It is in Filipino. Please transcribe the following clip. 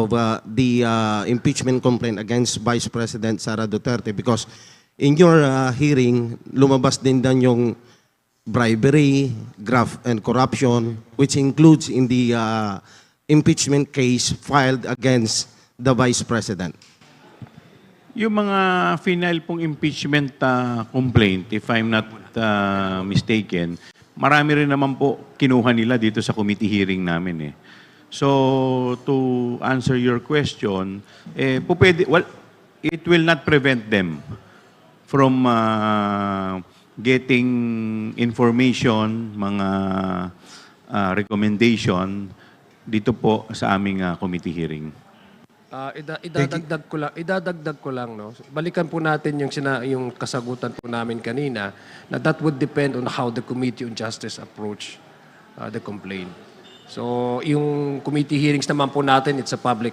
of uh, the uh, impeachment complaint against Vice President Sara Duterte because in your uh, hearing, lumabas din dan yung bribery, graft, and corruption, which includes in the uh, impeachment case filed against the Vice President. Yung mga final pong impeachment uh, complaint, if I'm not uh, mistaken, marami rin naman po kinuha nila dito sa committee hearing namin eh. So, to answer your question, eh, po pwede, well, it will not prevent them from uh, getting information, mga uh, recommendation dito po sa aming uh, committee hearing. Ah, ida- idadagdag ko lang, idadagdag ko lang no. Balikan po natin yung sina, yung kasagutan po namin kanina na that would depend on how the Committee on Justice approach uh, the complaint. So, yung committee hearings naman po natin, it's a public